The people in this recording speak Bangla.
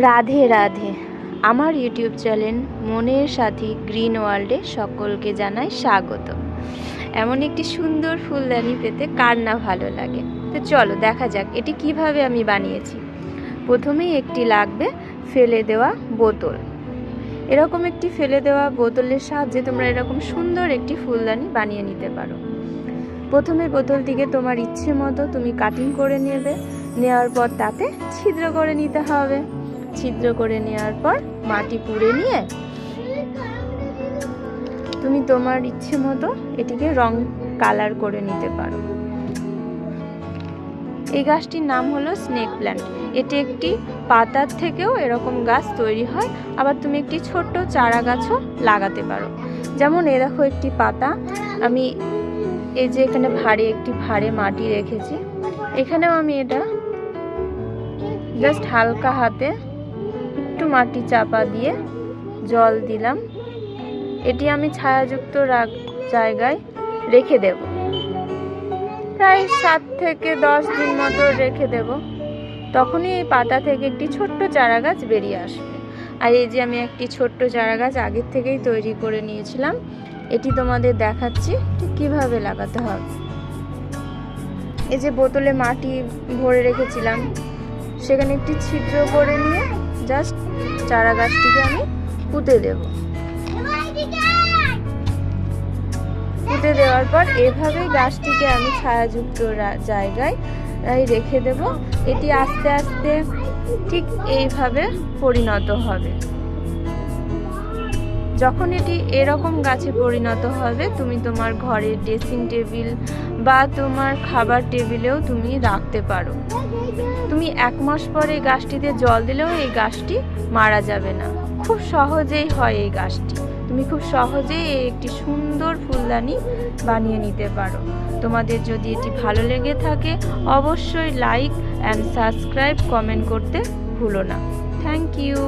রাধে রাধে। আমার ইউটিউব চ্যানেল মনের সাথী গ্রিন ওয়ার্ল্ডে সকলকে জানাই স্বাগত। এমন একটি সুন্দর ফুলদানি পেতে কার না ভালো লাগে? তো চলো, দেখা যাক এটি কীভাবে আমি বানিয়েছি। প্রথমেই একটি লাগবে ফেলে দেওয়া বোতল। এরকম একটি ফেলে দেওয়া বোতলের সাহায্যে তোমরা এরকম সুন্দর একটি ফুলদানি বানিয়ে নিতে পারো। প্রথমে বোতলটিকে তোমার ইচ্ছে মতো তুমি কাটিং করে নেবে। নেওয়ার পর তাতে ছিদ্র করে নিতে হবে। ছিদ্র করে নেওয়ার পর মাটি পুড়ে নিয়ে তুমি তোমার ইচ্ছে মতো এটিকে রং কালার করে নিতে পারো। এই গাছটির নাম হলো স্নেক প্ল্যান্ট। এটি একটি পাতার থেকেও এরকম গাছ তৈরি হয়। আবার তুমি একটি ছোট্ট চারা গাছও লাগাতে পারো। যেমন এ দেখো একটি পাতা। আমি এই যে এখানে ভারে একটি ভারে মাটি রেখেছি। এখানেও আমি এটা জাস্ট হালকা হাতে একটু মাটি চাপা দিয়ে জল দিলাম। এটি আমি ছায়াযুক্ত রাখ জায়গায় রেখে দেব। প্রায় সাত থেকে দশ দিন মতো রেখে দেব। তখনই এই পাতা থেকে একটি ছোট্ট চারা গাছ বেরিয়ে আসবে। আর এই যে আমি একটি ছোট্ট চারা গাছ আগের থেকেই তৈরি করে নিয়েছিলাম, এটি তোমাদের দেখাচ্ছি ঠিক কীভাবে লাগাতে হবে। এই যে বোতলে মাটি ভরে রেখেছিলাম, সেখানে একটি ছিদ্র করে নিয়ে জাস্ট চারা গাছটিকে আমি পুঁতে দেব। পুঁতে দেওয়ার পর এভাবেই গাছটিকে আমি ছায়াযুক্ত জায়গায় রেখে দেব। এটি আস্তে আস্তে ঠিক এইভাবে পরিণত হবে। যখন এটি এরকম গাছে পরিণত হবে, তুমি তোমার ঘরের ড্রেসিং টেবিল বা তোমার খাবার টেবিলেও তুমি রাখতে পারো। তুমি এক মাস পরে গাছটিতে জল দিলেও এই গাছটি মারা যাবে না। খুব সহজেই হয় এই গাছটি। তুমি খুব সহজেই একটি সুন্দর ফুলদানি বানিয়ে নিতে পারো। তোমাদের যদি এটি ভালো লেগে থাকে, অবশ্যই লাইক অ্যান্ড সাবস্ক্রাইব কমেন্ট করতে ভুলো না। Thank you